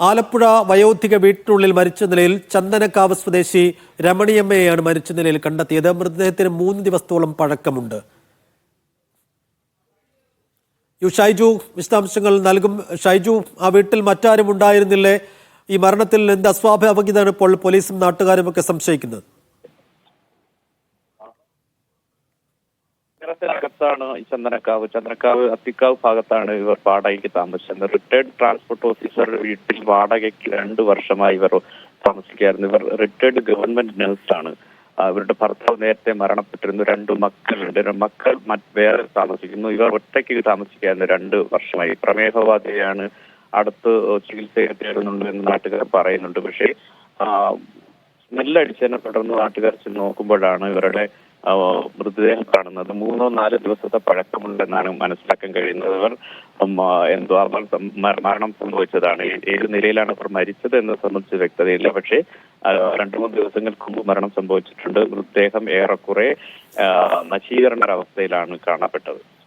ആലപ്പുഴ വയോധിക വീട്ടിനുള്ളിൽ മരിച്ച നിലയിൽ ചന്ദനക്കാവ് സ്വദേശി രമണിയമ്മയെയാണ് മരിച്ച നിലയിൽ കണ്ടെത്തിയത്. മൃതദേഹത്തിന് മൂന്ന് ദിവസത്തോളം പഴക്കമുണ്ട്. യു ഷൈജു വിശദാംശങ്ങൾ നൽകും. ഷൈജു ആ വീട്ടിൽ മറ്റാരും ഉണ്ടായിരുന്നില്ലേ? ഈ മരണത്തിൽ എന്ത് അസ്വാഭാവികതയാണ് ഇപ്പോൾ പോലീസും നാട്ടുകാരും ഒക്കെ സംശയിക്കുന്നത്? നഗരത്തിനകത്താണ് ചന്ദനക്കാവ്. ചന്ദനക്കാവ് അത്തിക്കാവ് ഭാഗത്താണ് ഇവർ വാടകയ്ക്ക് താമസിച്ചത്. റിട്ടയർഡ് ട്രാൻസ്പോർട്ട് ഓഫീസറുടെ വീട്ടിൽ വാടകയ്ക്ക് രണ്ട് വർഷമായി ഇവർ താമസിക്കുകയായിരുന്നു. ഇവർ റിട്ടയർഡ് ഗവൺമെന്റ് നഴ്സാണ്. ഇവരുടെ ഭർത്താവ് നേരത്തെ മരണപ്പെട്ടിരുന്നു. രണ്ട് മക്കളുണ്ട് മക്കൾ വേറെ താമസിക്കുന്നു. ഇവർ ഒറ്റയ്ക്ക് താമസിക്കുകയായിരുന്നു രണ്ട് വർഷമായി. പ്രമേഹബാധയാണ് അടുത്ത് ചികിത്സ തേടുന്നുണ്ട് എന്ന് നാട്ടുകാർ പറയുന്നുണ്ട്. പക്ഷേ സ്മെല്ലടിച്ചതിനെ തുടർന്ന് നാട്ടുകാർ ചെന്ന് നോക്കുമ്പോഴാണ് ഇവരുടെ മൃതദേഹം കാണുന്നത്. മൂന്നോ നാലോ ദിവസത്തെ പഴക്കമുണ്ടെന്നാണ് മനസ്സിലാക്കാൻ കഴിയുന്നത്. ഇവർ എന്തോ അവർ മരണം സംഭവിച്ചതാണ്. ഏത് നിലയിലാണ് ഇവർ മരിച്ചത് എന്ന് സംബന്ധിച്ച് വ്യക്തതയില്ല. പക്ഷേ രണ്ടു മൂന്ന് ദിവസങ്ങൾക്ക് മുമ്പ് മരണം സംഭവിച്ചിട്ടുണ്ട്. മൃതദേഹം ഏറെക്കുറെ നശീകരണ അവസ്ഥയിലാണ് കാണപ്പെട്ടത്.